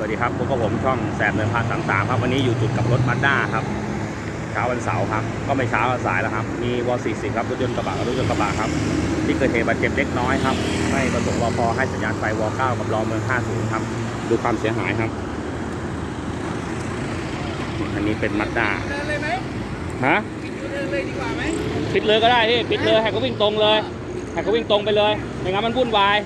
สวัสดีครับพบกับผมช่องแสบเนินพาสามสามครับ วันนี้อยู่จุดกลับรถมาด้าครับ เช้าวันเสาร์ครับ ก็ไม่เช้าวันสายแล้วครับ มีวอสี่สิบครับ รถยนต์กระบะกับรถยนต์กระบะครับ ที่เกิดเหตุบาดเจ็บเล็กน้อยครับ ไม่ประสงค์รอพอให้สัญญาณไฟวอเก้ากับรอเมืองห้าศูนย์ครับ ดูความเสียหายครับ อันนี้เป็นมาด้าเดินเลยไหมฮะเดินเลยดีกว่าไหมปิดเลยก็ได้พี่ ปิดเลยให้เขาวิ่งตรงเลยให้เขาวิ่งตรงไปเลย ไม่งั้นมันวุ่นวาย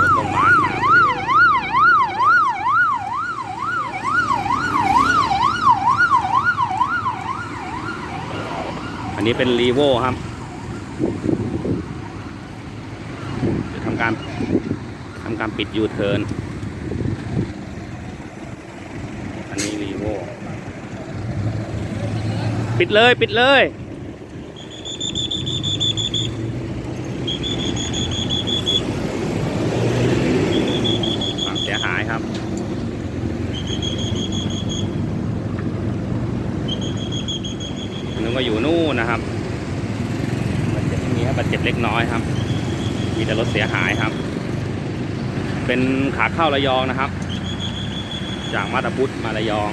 รถโรงพยาบาลมาพอดีอั นี้เป็นรีโวครับจะทำการทำการปิดยูเทิร์นอันนี้รีโวปิดเลย ปิดเลยความเสียหายครับ นึ กว่าอยู่นู่นนะครับบาดเจ็บไม่มีครับบาดเจ็บเล็กน้อยครับ มีแต่รถเสียหายครับ เป็นขาเข้าระยองนะครับ จากมาตาพุทธมาระยอง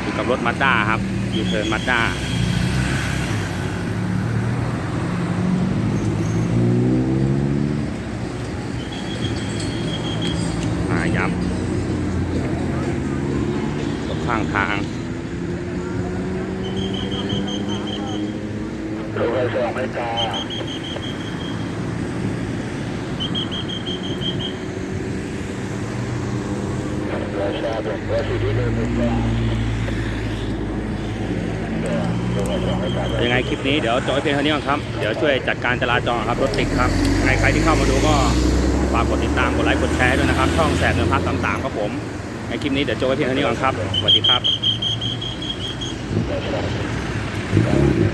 อยู่กับรถมาด้าครับอยู่เทิร์นมาด้ามายับข้างทาง ตัวไอ้สองไม่การาชาเป็นราศีที่หนึ่งไม่ไอ้ยังไงคลิปนี้เดี๋ยวจบไว้เพียงเท่านี้ก่อนครับ เดี๋ยวช่วยจัดการจราจรครับรถติดครับยังไงใครที่เข้ามาดูก็ฝากกดติดตามกดไลค์กดแชร์ด้วยนะครับ ช่องแสบเงินพักสามสามครับผมในคลิปนี้เดี๋ยวจบไว้เพียงเท่านี้ก่อนครับสวัสดีครับ